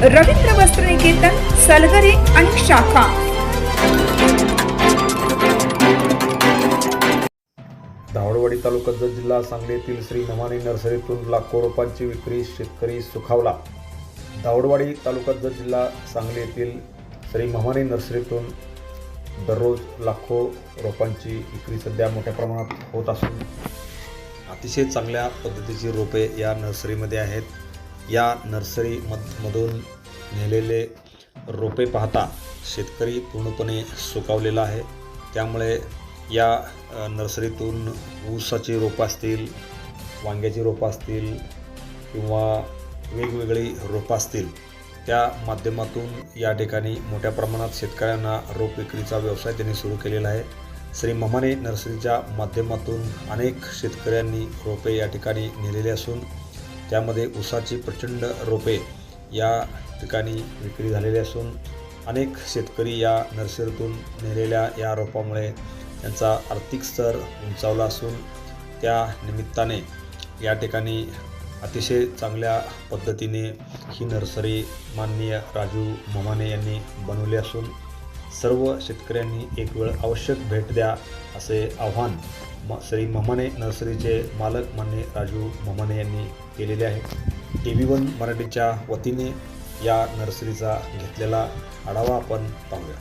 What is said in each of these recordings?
रवींद्र वस्त्र निकेतन सलगरे आणि शाखा. धावडवाडी तालुका जत जिल्हा सांगलीतील श्री नमानी नर्सरीतून लाखो रोपांची विक्री शेतकरी सुखावला. धावडवाडी तालुका जत जिल्हा सांगली येथील श्री ममानी नर्सरीतून दररोज लाखो रोपांची विक्री सध्या मोठ्या प्रमाणात होत असून अतिशय चांगल्या पद्धतीची रोपे या नर्सरीमध्ये आहेत. या नर्सरी नेलेले रोपे पाहता शेतकरी पूर्णपणे सुकावलेला आहे. त्यामुळे या नर्सरीतून ऊसाची रोपं असतील वांग्याची रोपं असतील किंवा वेगवेगळी रोपं असतील त्या माध्यमातून या ठिकाणी मोठ्या प्रमाणात शेतकऱ्यांना रोप विक्रीचा व्यवसाय त्यांनी सुरू केलेला आहे. श्री ममाने नर्सरीच्या माध्यमातून अनेक शेतकऱ्यांनी रोपे या ठिकाणी नेलेली असून त्यामध्ये ऊसाची प्रचंड रोपे या ठिकाणी विक्री झालेली असून अनेक शेतकरी या नर्सरीतून नेलेल्या या रोपामुळे त्यांचा आर्थिक स्तर उंचावला असून त्या निमित्ताने या ठिकाणी अतिशय चांगल्या पद्धतीने ही नर्सरी माननीय राजू ममाने यांनी बनवली असून सर्व शेतकऱ्यांनी एक वेळ आवश्यक भेट द्या असे आव्हान म श्री ममने नर्सरीचे मालक मान्य राजू ममाने यांनी केलेले आहे. टी व्ही वन मराठीच्या वतीने या नर्सरीचा घेतलेला आढावा आपण पाहूया.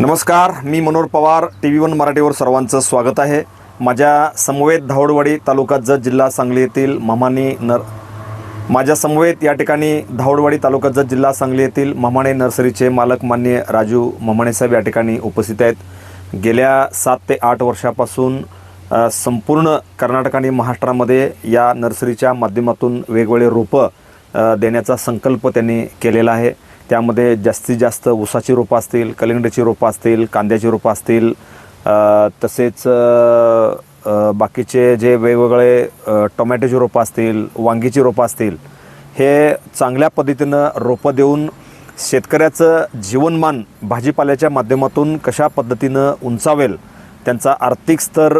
नमस्कार मी Manohar Pawar T V one मराठीवर सर्वांचं स्वागत आहे. माझ्या समवेत धावडवाडी तालुका जत जिल्हा सांगली येथील मामानी नर माझ्या समवेत या ठिकाणी धावडवाडी तालुका जत जिल्हा सांगली येथील ममाणे नर्सरीचे मालक मान्य राजू ममाणे साहेब या ठिकाणी उपस्थित आहेत. गेल्या सात ते आठ वर्षापासून संपूर्ण कर्नाटक आणि महाराष्ट्रामध्ये या नर्सरीच्या माध्यमातून वेगवेगळे रोपं देण्याचा संकल्प त्यांनी केलेला आहे. त्यामध्ये जास्तीत जास्त ऊसाची रोपं असतील कलिंगडीची रोपं असतील कांद्याची रोपं असतील तसेच बाकीचे जे वेगवेगळे टोमॅटोची रोपं असतील वांगीची रोपं असतील हे चांगल्या पद्धतीनं रोपं देऊन शेतकऱ्याचं जीवनमान भाजीपाल्याच्या माध्यमातून कशा पद्धतीनं उंचावेल त्यांचा आर्थिक स्तर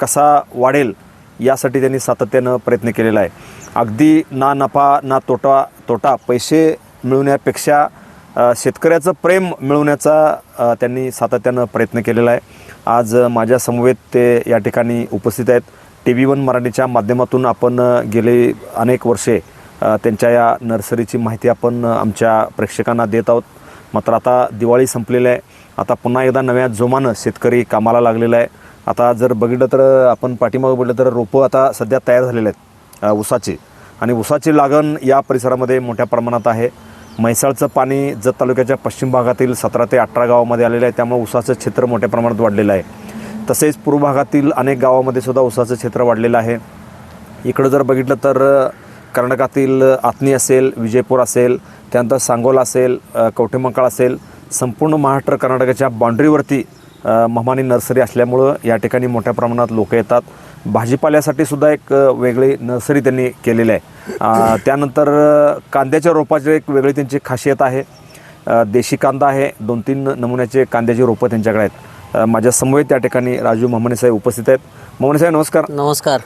कसा वाढेल यासाठी त्यांनी सातत्यानं प्रयत्न केलेला आहे. अगदी ना नफा ना तोटा तोटा पैसे मिळवण्यापेक्षा शेतकऱ्याचं प्रेम मिळवण्याचा त्यांनी सातत्यानं प्रयत्न केलेला आहे. आज माझ्यासमवेत माझ्या समवेत ते या ठिकाणी उपस्थित आहेत. टी व्ही वन मराठीच्या माध्यमातून आपण गेले अनेक वर्षे त्यांच्या या नर्सरीची माहिती आपण आमच्या प्रेक्षकांना देत आहोत. मात्र आता दिवाळी संपलेली आहे. आता पुन्हा एकदा नव्या जोमानं शेतकरी कामाला लागलेला आहे. आता जर बघितलं तर आपण पाठीमागं बघितलं तर रोपं आता सध्या तयार झालेले आहेत अ, ऊसाची. आणि ऊसाची लागण या परिसरामध्ये मोठ्या प्रमाणात आहे. म्हैसाळचं पाणी जत तालुक्याच्या पश्चिम भागातील सतरा ते अठरा गावामध्ये आलेलं आहे. त्यामुळे ऊसाचं क्षेत्र मोठ्या प्रमाणात वाढलेलं आहे. तसेच पूर्व भागातील अनेक गावामध्ये सुद्धा ऊसाचं क्षेत्र वाढलेलं आहे. इकडं जर बघितलं तर कर्नाटकातील आत्नी असेल विजयपूर असेल त्यानंतर सांगोला असेल कवठेमंकाळ असेल संपूर्ण महाराष्ट्र कर्नाटकाच्या बाउंड्रीवरती अ, ममानी नर्सरी असल्यामुळं या ठिकाणी मोठ्या प्रमाणात लोक येतात. भाजीपाल्यासाठी सुद्धा एक वेगळी नर्सरी त्यांनी केलेली आहे. त्यानंतर कांद्याच्या रोपाची एक वेगळी त्यांची खासियत आहे. देशी कांदा आहे. दोन तीन नमुन्याचे कांद्याची रोपं त्यांच्याकडे आहेत. माझ्या समवेत त्या ठिकाणी राजू ममाने साहेब उपस्थित आहेत. ममाने साहेब नमस्कार. नमस्कार.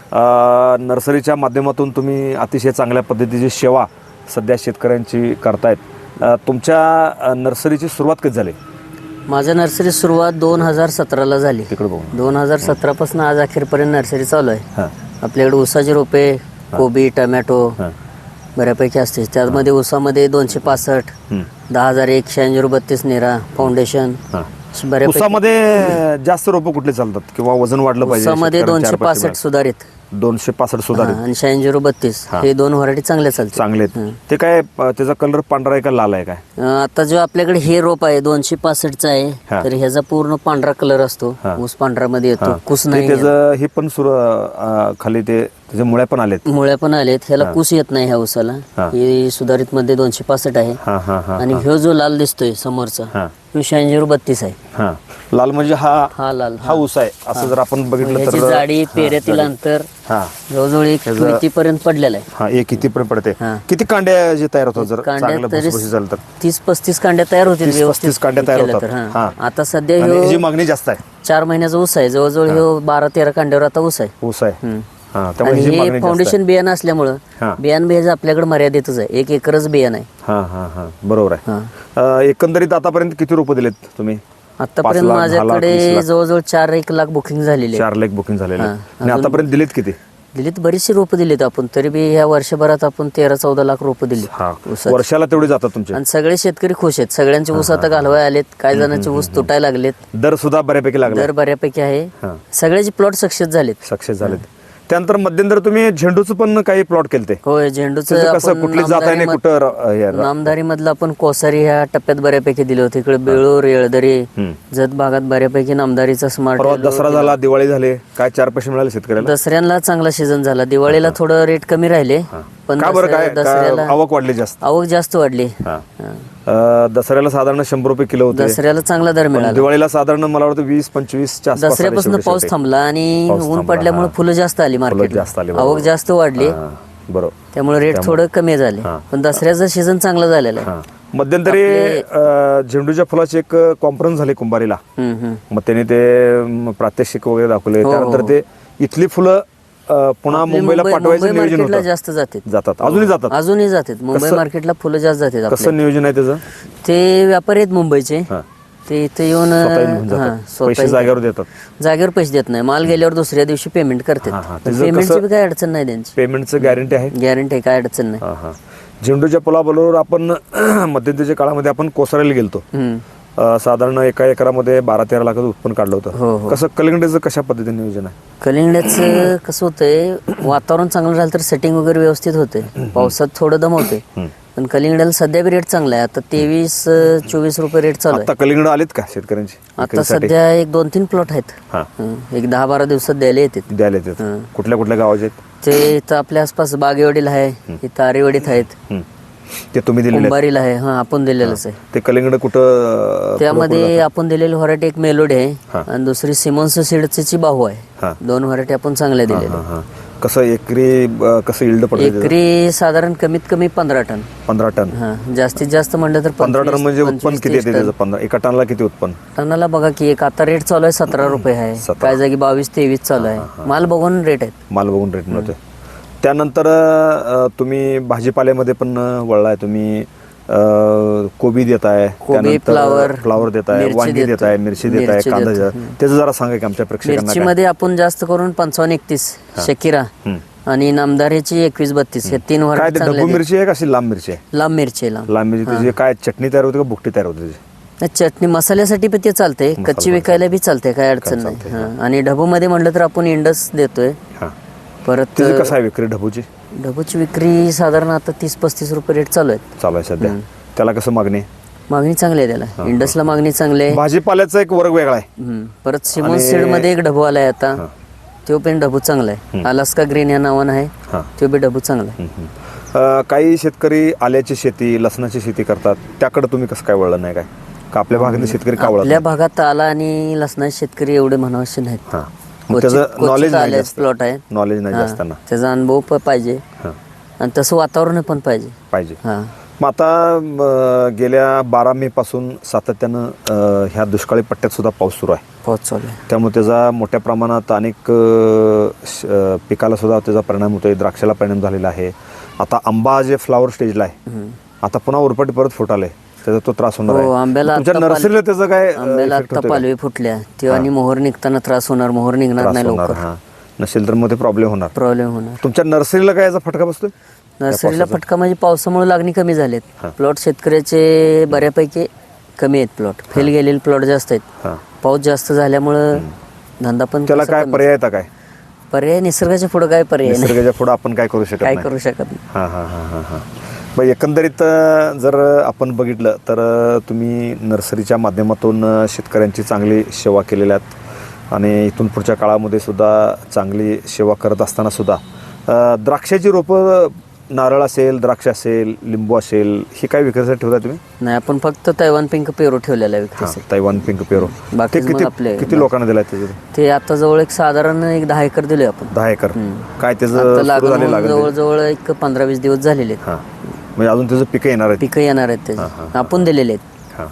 नर्सरीच्या माध्यमातून तुम्ही अतिशय चांगल्या पद्धतीची सेवा सध्या शेतकऱ्यांची करतायत. तुमच्या नर्सरीची सुरुवात कधी झाली? माझं नर्सरी सुरुवात दोन हजार सतराला झाली. तिकडे बघून. दोन हजार सतरापासून आज अखेरपर्यंत नर्सरी चालू आहे. आपल्याकडे ऊसाचे रोपे कोबी टमॅटो बऱ्यापैकी असते त्यामध्ये ऊसामध्ये दोनशे पासष्ट दहा हजार एकशे ऐंशी बत्तीस नेरा फाउंडेशन बऱ्यापैकी जास्त रोपं कुठले चालतात? किंवा वजन वाढलं पाहिजे उसामध्ये शेतकऱ्यांना दोनशे पासष्ट सुधारित. दोनशे पासष्ट सुद्धा हा, आणि शहाऐंशी झिरो बत्तीस. हे. दोन व्हरायटी चांगल्या चालतात चांगले आहेत. ते काय अं, त्याचा कलर पांढरा आहे का लाल आहे काय? अं, आता जो आपल्याकडे हे रोप आहे दोनशे पासष्टचा हा. आहे तर ह्याचा पूर्ण पांढरा कलर असतो. ऊस पांढरा मध्ये येतो कुस ते नाही त्याचं हे पण सुर अं, खाली ते त्याच्या मुळ्या पण आलेत. मुळ्या पण आलेत. ह्याला कुस येत नाही ह्या ऊसाला. हे. सुधारित मध्ये दोनशे पासष्ट आहे. हा हा हा आणि ह्यो जो लाल दिसतोय समोरचा हा. शहाऐंशी झिरो बत्तीस आहे. हा. लाल म्हणजे हा हा लाल हा. ऊस आहे. असं जर आपण बघितलं ह्याची तर जाडी पेऱ्यातील अंतर हा. जवळजवळ एक पर्यंत पडलेला आहे? हा एक किती पर्यंत पडते? हा. किती कांड्या जे तयार होतात जर कांड्या चांगलं तरी भुसभुशीत झालं तर? तीस पस्तीस कांड्या तयार होतील 30 व्यवस्थित 35 कांड्या तयार केलं होतात. तर, हा. हा. आता सध्या आणि ह्यो मागणी जास्त आहे. चार महिन्याचा ऊस आहे. जवळजवळ ह्यो बारा तेरा कांड्यावर आता ऊस आहे. ऊस आहे. हम्म. हा त्यामुळे आणि ह्याची हे मागणी जास्त आहे. फाउंडेशन बियाणं असल्यामुळं हा. बियाण बियाचं आपल्याकडे मर्यादितच आहे. एक एकरच बियाण आहे. हा हा हा. बरोबर आहे. हा. अं, एकंदरीत आतापर्यंत किती रोपं दिलेत तुम्ही? आतापर्यंत लाख, दहा लाख, वीस माझ्याकडे लाख. जवळ चार एक लाख बुकिंग झालेली चार लेख बुकिंग झालेले हा. आणि आतापर्यंत दिलेत किती? दिलीत बरीचशी रोपं दिलीत आपण. तरी बी ह्या वर्षभरात आपण तेरा चौदा लाख रोपं दिली हा. ऊसाची. वर्षाला तेवढे जातात तुमचे. आणि सगळे शेतकरी खुश आहेत. सगळ्यांचे ऊस आता घालवाय आलेत. काही जणांचे ऊस तुटायला लागलेत. दर सुद्धा बऱ्यापैकी लागले. दर बऱ्यापैकी आहे. हा. सगळ्याचे प्लॉट सक्सेस झालेत. सक्सेस झालेत. त्यानंतर मध्यंतर तुम्ही झेंडूचं पण काही प्लॉट केलते. होय झेंडूचं त्याचं कसं कुठली जात आहे नाही कुठं र- हे र- नामदारी मधलं आपण कोसारी ह्या टप्प्यात बऱ्यापैकी दिले होते. इकडे बेळूर येळदरी जत भागात बऱ्यापैकी नामदारीचा स्मार्ट परवा दसरा झाला दिवाळी झाली काय चार पैसे मिळाले शेतकऱ्याला? दसऱ्याला चांगला सीझन झाला. दिवाळीला थोडं रेट कमी राहिले पण का बरं काय दसऱ्या- काय दसऱ्याला आवक वाढली जास्त? आवक जास्त वाढली. हा. अं, दसऱ्याला साधारण शंभर रुपये किलो होते दसऱ्याला चांगला दर पण मिळाला दिवाळीला साधारण मला वाटतं वीस पंचवीसच्या आसपास आले दसऱ्यापासून शेवटी पाऊस शेवटी. थांबला आणि पाऊस ऊन थांबला, पडल्यामुळे हा. फुलं जास्त आली मार्केट जास्त आली, बरोबर. आवक जास्त वाढली हा, बरोबर त्यामुळे रेट थोडं कमी झाले हा. पण दसऱ्याचा सीझन चांगला झालेला आहे हा. मध्यंतरी अं, झेंडूच्या फुलाची एक कॉन्फरन्स झाली कुंभारीला हम्म, हम्म. मग त्याने ते म, प्रात्यक्षिक वगैरे दाखवले हो, त्यानंतर हो. ते इथली फुलं अं, पुन्हा आपली मुंबईला मुंबई- पाठवायचं मुंबई नियोजन मार्केटला होतं. जास्त जातात. जातात. अजूनही जातात. अजूनही जातात. मुंबई कसं- मार्केटला फुलं जास्त जातात आपल्या कसं नियोजन आहे त्याचं? ते व्यापारी आहेत मुंबईचे. हा. ते इथे येऊन स्वतः येऊन घेऊन हा, जातात. स्वतः पैसे जागेवर देतात. जागेवर पैसे देत नाही. माल गेल्यावर दुसऱ्या दिवशी पेमेंट हा, हा. करतात त्याचं पेमेंटची कसं- बी काय अडचण नाही त्यांची. पेमेंटचं गॅरंटी आहे? गॅरंटी आहे. काय अडचण नाही. हा हा. झेंडूच्या पुलाबरोबर आपण मध्यंतरीच्या काळामध्ये आपण कोसरायला गेलतो. हम्म. साधारण एका एकरामध्ये बारा तेरा लाखाचं उत्पन्न काढलं हो, होतं. हो. कसं कलिंगडचं कशा पद्धतीने नियोजन आहे? कलिंगड्याचं कसं होतंय वातावरण चांगलं झालं तर सेटिंग वगैरे व्यवस्थित होते. पावसात थोडं दमवते पण कलिंगड्याला सध्या बी रेट चांगला आहे. आता तेवीस चोवीस रुपये रेट चालू आहे. आता कलिंगड आलेत का शेतकऱ्यांची? आता विक्रीसाठी? सध्या एक दोन तीन प्लॉट आहेत. हा. हं, एक दहा बारा दिवसात द्यायला येते द्यायला येतात. कुठल्या कुठल्या गावाचे आहेत? ते इथं आपल्या आसपास बागेवाडीला आहे. इथं आरेवाडीत आहेत. हं. ते तुम्ही दिलेले आहेत. कुंभारीला आहे. हा आपण दिलेलंच आहे. ते कलिंगड कुठं त्यामध्ये आपण दिलेली व्हरायटी एक मेलोडी आहे. आणि दुसरी सिमोन्स सीडची बाहू हा. आहे दोन व्हरायटी आपण चांगल्या दिलेल्या हां हां. कसं एकरी अं, कसं इल्ड पडतं त्याचं? एकरी साधारण कमीत कमी पंधरा टन. पंधरा टन. हा जास्तीत जास्त म्हणलं तर पंधरा टन 25, म्हणजे उत्पन्न 25, किती येते 30 त्याचं पंधरा? एका टनला किती उत्पन्न? टनाला बघा की एक आता रेट चालू आहे सतरा रुपये आहे. काय जागी बावीस तेवीस चालू आहे. माल बघून रेट आहेत. माल बघून रेट मिळतोय. त्यानंतर तुम्ही भाजीपाल्यामध्ये पण वळलाय. तुम्ही कोबी देताय. कोबी, फ्लावर, फ्लावर देताय मिरची वांगी देतो. देताय मिरची देताय मिरची कांदा देतो. त्याचं जरा सांगा की आमच्या प्रेक्षकांना? मिरचीमध्ये आपण जास्त करून पंचावन्न एकतीस शकिरा. आणि नामदारीची एकवीस बत्तीस हे तीन चांगल्या ढबू. मिरची आहे का अशी लांब मिरची आहे? लांब मिरची आहे लांब. मिरची त्याची काय चटणी तयार होते का बुकटी तयार होते चटणी मसाल्यासाठी पण ते चालते कच्ची विकायला बी चालते काय अडचण नाही. आणि ढबू मध्ये म्हणलं तर आपण इंडस देतोय. परत त्याची कसं आहे विक्री ढबूची? ढबूची विक्री साधारण आता तीस पस्तीस रुपये रेट चालू आहेत. चालू आहे सध्या. त्याला कसं मागणी? आहे? मागणी चांगली आहे त्याला. इंडसला मागणी चांगली आहे. भाजीपाल्याचा एक वर्ग वेगळा आहे. हम्म. परत सिमोन सीडमध्ये एक ढबू आलाय आता. तो पण ढबू चांगला आहे. अलास्का ग्रीन या नावानं आहे. हां. तो बी ढबू चांगला आहे. हम्म. अं, काही शेतकरी आल्याची शेती लसणाची शेती करतात. त्याकडे तुम्ही कसं काय वळलं नाही काय? का आपल्या भागातले शेतकरी का वळत आपल्या भागात आला आणि लसणाचे शेतकरी एवढे म्हणावशे नाहीत. हां. त्याचं नॉलेज नाही जास्त. प्लॉट आहे. नॉलेज नाही त्यांना त्याचा अनुभव प- पाहिजे. हां. आणि तसं वातावरण पण पाहिजे. पाहिजे. हा. मग आता गेल्या बारा मे पासून सातत्यानं अं, ह्या दुष्काळी पट्ट्यात सुद्धा पाऊस सुरू आहे. पाऊस चालू आहे. त्यामुळे त्याचा मोठ्या प्रमाणात अनेक अं, श- अं, पिकाला सुद्धा त्याचा परिणाम होतोय द्राक्षाला परिणाम झालेला आहे. आता आंबा जे फ्लावर स्टेजला आहे आता पुन्हा उरपट परत फुटाले त्याचा तो त्रास होणार हो, आंब्याला तुमच्या पाल- नर्सरीला त्याचं काय अं, आंब्याला effect आता होतोय का? पालवी फुटल्या. तेव्हा आणि मोहर निघताना त्रास होणार मोहर निघणार त्रास नाही होणार लवकर. हा. नसेल तर मग ते प्रॉब्लेम होणार. प्रॉब्लेम होणार. तुमच्या नर्सरीला काय याचा फटका बसतोय? नर्सरीला फटका म्हणजे पावसामुळे लागणी कमी झालीत. प्लॉट शेतकऱ्याचे बऱ्यापैकी कमी आहेत प्लॉट फेल गेलेले प्लॉट जास्त आहेत. हां. पाऊस जास्त झाल्यामुळं धंदा पण त्याला काय कमी. पर्याय येतं काय? पर्याय निसर्गाच्या पुढे काय पर्याय नाही. निसर्गाच्या पुढं आपण काय करू शकत काय नाही. करू शकत नाही. हां हां हां हां हां. मग एकंदरीत जर आपण बघितलं तर तुम्ही नर्सरीच्या माध्यमातून शेतकऱ्यांची चांगली सेवा केलेल्या आहेत. आणि इथून पुढच्या काळामध्ये सुद्धा चांगली सेवा करत असताना सुद्धा द्राक्षाची रोपं नारळ असेल द्राक्ष असेल लिंबू असेल हे काय विक्रीसाठी ठेवता तुम्ही? नाही आपण फक्त तैवान पिंक पेरू ठेवलेला आहे विक्रीसाठी. तैवान पिंक पेरो. बाकी किती आपले- किती लोकांना दिलाय त्याचे ते आता जवळ एक साधारण एक दहा एकर दिले आपण. दहा एकर. काय त्याचं लागून जवळजवळ एक पंधरा वीस दिवस झालेले म्हणजे अजून त्याचं पिकं येणार आहेत. पिकं येणार आहेत त्याचे. आपण दिलेले आहेत. हां.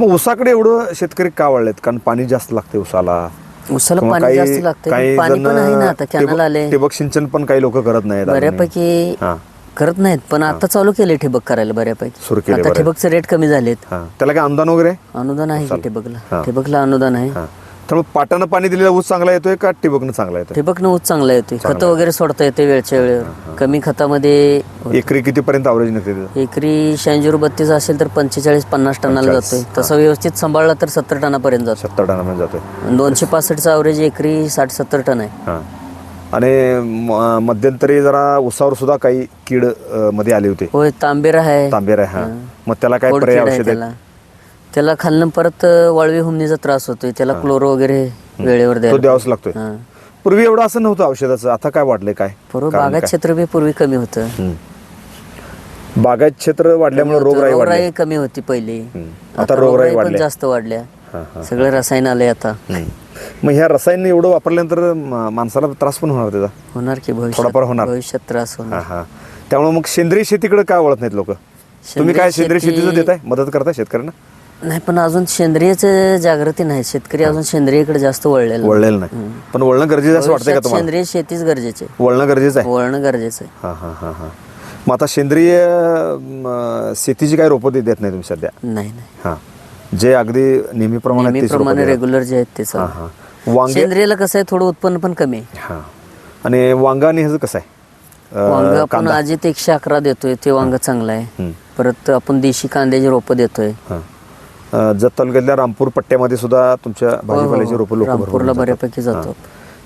मग उसाकडे एवढं शेतकरी का वाढलेत? कारण पाणी जास्त लागते उसाला. उसाला किंवा पाणी जास्त लागतं काही पाणी जण पण आहे ना आता कॅनल ठिबक- आले. ठिबक सिंचन पण काही लोक करत नाहीत. बऱ्यापैकी हां. करत नाहीत पण आता चालू केले ठिबक करायला सुरू बऱ्यापैकी केले आता. ठिबकचे रेट कमी झालेत. हां. त्याला काय अनुदान वगैरे? अनुदान आहे की. ठिबकला? ठिबकला अनुदान आहे. हां. त्यामुळे पाटानं पाणी दिलेला ऊस चांगला येतोय का ठिबकनं चांगला येतोय? ठिबकनं ऊस चांगला येते खतं वगैरे सोडता येते वेळच्या वेळेवर कमी खतामध्ये एकरी कितीपर्यंत अवरेज निघते त्याचं? एकरी शहाऐंशी बत्तीस असेल तर पंचेचाळीस पन्नास टनाला जातोय. तसं व्यवस्थित सांभाळला तर सत्तर टनापर्यंत जातो सत्तर टनामध्ये जातोय. दोनशे पासष्टचा अवरेज एकरी साठ सत्तर टन आहे. हां. आणि म- मध्यंतरी जरा उसावर सुद्धा काही कीड अं, मध्ये आली होती. होय तांबेर आहे. तांबेर आहे हां. मग त्याला काय पर्याय औषध त्याला. त्याला खालनं परत वाळवी हुमणीचा त्रास होतोय. त्याला क्लोरो वगैरे वेळेवर तो द्यायला द्यावाच लागतोय. हां. पूर्वी एवढं असं नव्हतं औषधाचं. आता काय वाढलंय काय? पूर्व कारण बागायत काय? क्षेत्र बी पूर्वी कमी होतं. हम्म. बागायत क्षेत्र वाढल्यामुळे रोगराई वाढली. रोगराई कमी होती पहिली. हम्म. आता रोगराई रोगराई पण वाढल्या. जास्त वाढल्या. हां सगळे रसायन आले आता. हम्म. मग ह्या रसायन एवढं वापरल्यानंतर म- माणसाला त्रास पण होणार त्याचा? होणार की थोडाफार होणार. भविष्यात भविष्यात त्रास हा होणार. हा त्यामुळे मग सेंद्रिय शेतीकडे काय वळत नाहीत लोक? तुम्ही काय सेंद्रिय शेती- शेतीचं देताय? मदत करताय शेतकऱ्यांना? नाही पण अजून सेंद्रियचं जागृती नाही शेतकरी अजून सेंद्रियकडे जास्त वळलेला नाही. वळलेलं नाही पण वळणं गरजेचं असं वाटतंय का तुम्हाला? सेंद्रिय शेतीच गरजेचे. वळणं गरजेचं आहे? वळणं गरजेचं आहे. हा हा हा हा. मग आता सेंद्रिय म, शेतीची काय रोपं देत नाही तुम्ही सध्या? नाही नाही. हा. जे अगदी नेहमीप्रमाणे तीस रोपं नेहमीप्रमाणे देतात. रेग्युलर जे आहेत ते हा चालू. हा. वांगे सेंद्रियला कसं आहे थोडं उत्पन्न पण कमी आहे. हा. आणि वांगा आणि ह्याचं कसं आहे? अं, वांग आपण कांदा. अजित एकशे अकरा देतोय ते वांग चांगलं आहे. हम्म. परत आपण देशी कांद्याची रोपं देतोय. हां. जत तालुक्यातल्या रामपूर पट्ट्यामध्ये सुद्धा तुमच्या भाजीपाल्याची रोपं लोक हो, रामपूरला बऱ्यापैकी जातो.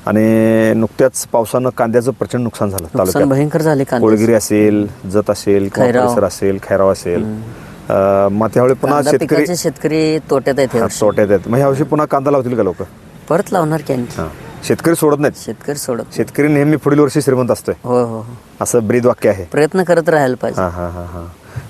आणि नुकत्याच पावसानं कांद्याचं प्रचंड नुकसान झालं तालुक्यात. भयंकर झाले कोळगिरी असेल जत असेल. परिसर असेल खैराव असेल. मग त्यावेळी पुन्हा शेतकरी शेतकरी तोट्यात आहेत हां, यावर्षी. तोट्यात आहेत. मग ह्यावर्षी पुन्हा कांदा लावतील का लोक? परत लावणार की हां. शेतकरी सोडत नाहीत. शेतकरी सोडत शेतकरी नेहमी पुढील वर्षी श्रीमंत असतोय. हो हो हो. असं ब्रीद वाक्य आहे. प्रयत्न करत राहायला पाहिजे. हां हां हां हां.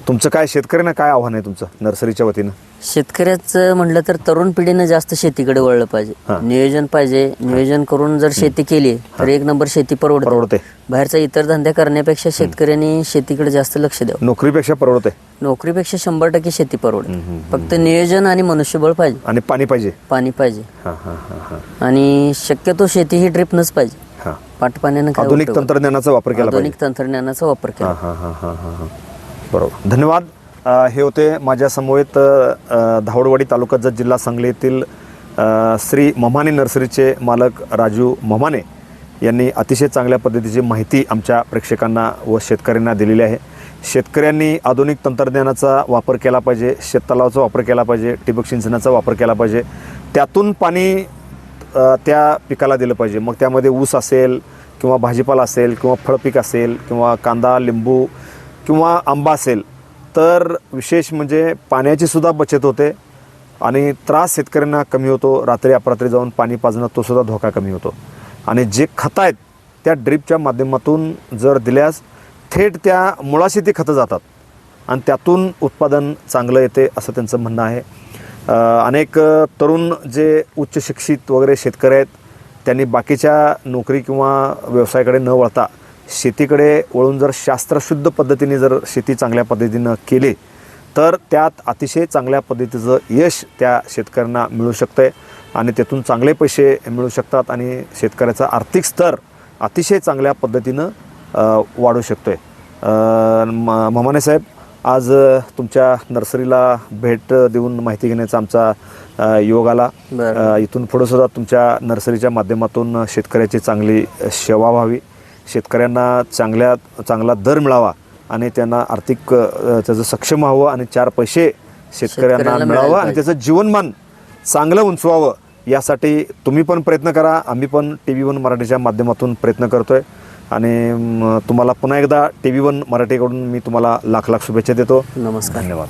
तुमचं काय शेतकऱ्यांना काय आव्हान आहे तुमचं नर्सरीच्या वतीनं? शेतकऱ्याचं म्हटलं तर तरुण पिढीनं जास्त शेतीकडे वळलं पाहिजे. नियोजन पाहिजे. नियोजन करून जर शेती केली तर एक नंबर शेती परवडते. परवडते. बाहेरचा इतर धंदे करण्यापेक्षा शेतकऱ्यांनी शेतीकडे जास्त लक्ष द्यावं. नोकरीपेक्षा परवडते. नोकरीपेक्षा शंभर टक्के शेती परवडते. फक्त नियोजन आणि मनुष्यबळ पाहिजे. आणि पाणी पाहिजे. पाणी पाहिजे. आणि शक्यतो शेती ही ड्रिपनच पाहिजे. पाटपाण्यानं काय आधुनिक? तंत्रज्ञानाचा वापर केला आधुनिक तंत्रज्ञानाचा वापर केला. बरोबर. धन्यवाद. अ, हे होते माझ्या समवेत अ, धावडवाडी तालुका जत जिल्हा सांगली येथील अ, श्री ममाने नर्सरीचे मालक राजू ममाने यांनी अतिशय चांगल्या पद्धतीची माहिती आमच्या प्रेक्षकांना व शेतकऱ्यांना दिलेली आहे. शेतकऱ्यांनी आधुनिक तंत्रज्ञानाचा वापर केला पाहिजे शेततलावाचा वापर केला पाहिजे ठिबक सिंचनाचा वापर केला पाहिजे. त्यातून पाणी अ, त्या पिकाला दिलं पाहिजे. मग त्यामध्ये ऊस असेल किंवा भाजीपाला असेल किंवा फळपीक असेल किंवा कांदा लिंबू किंवा आंबा असेल तर विशेष म्हणजे पाण्याचीसुद्धा बचत होते आणि त्रास शेतकऱ्यांना कमी होतो. रात्री अपरात्री जाऊन पाणी पाजणं तोसुद्धा धोका कमी होतो. आणि जे खतं आहेत त्या ड्रीपच्या माध्यमातून जर दिल्यास थेट त्या मुळाशी ती खतं जातात आणि त्यातून उत्पादन चांगलं येते असं त्यांचं म्हणणं आहे. अनेक तरुण जे उच्च शिक्षित वगैरे शेतकरी आहेत त्यांनी बाकीच्या नोकरी किंवा व्यवसायाकडे न वळता शेतीकडे वळून जर शास्त्रशुद्ध पद्धतीने जर शेती चांगल्या पद्धतीनं केली तर त्यात अतिशय चांगल्या पद्धतीचं यश त्या शेतकऱ्यांना मिळू शकतं आहे आणि त्यातून चांगले पैसे मिळू शकतात आणि शेतकऱ्याचा आर्थिक स्तर अतिशय चांगल्या पद्धतीनं वाढू शकतो आहे ममाने साहेब आज तुमच्या नर्सरीला भेट देऊन माहिती घेण्याचा आमचा योग आला. इथून पुढं सुद्धा तुमच्या नर्सरीच्या माध्यमातून शेतकऱ्याची चांगली सेवा व्हावी. शेतकऱ्यांना चांगल्या चांगला दर मिळावा आणि त्यांना आर्थिक त्याचं सक्षम व्हावं आणि चार पैसे शेतकऱ्यांना मिळावं आणि त्याचं जीवनमान चांगलं उंचवावं यासाठी तुम्ही पण प्रयत्न करा. आम्ही पण टी व्ही वन मराठीच्या माध्यमातून प्रयत्न करतोय. आणि म, तुम्हाला पुन्हा एकदा टी व्ही वन मराठीकडून मी तुम्हाला लाख लाख शुभेच्छा देतो. नमस्कार. धन्यवाद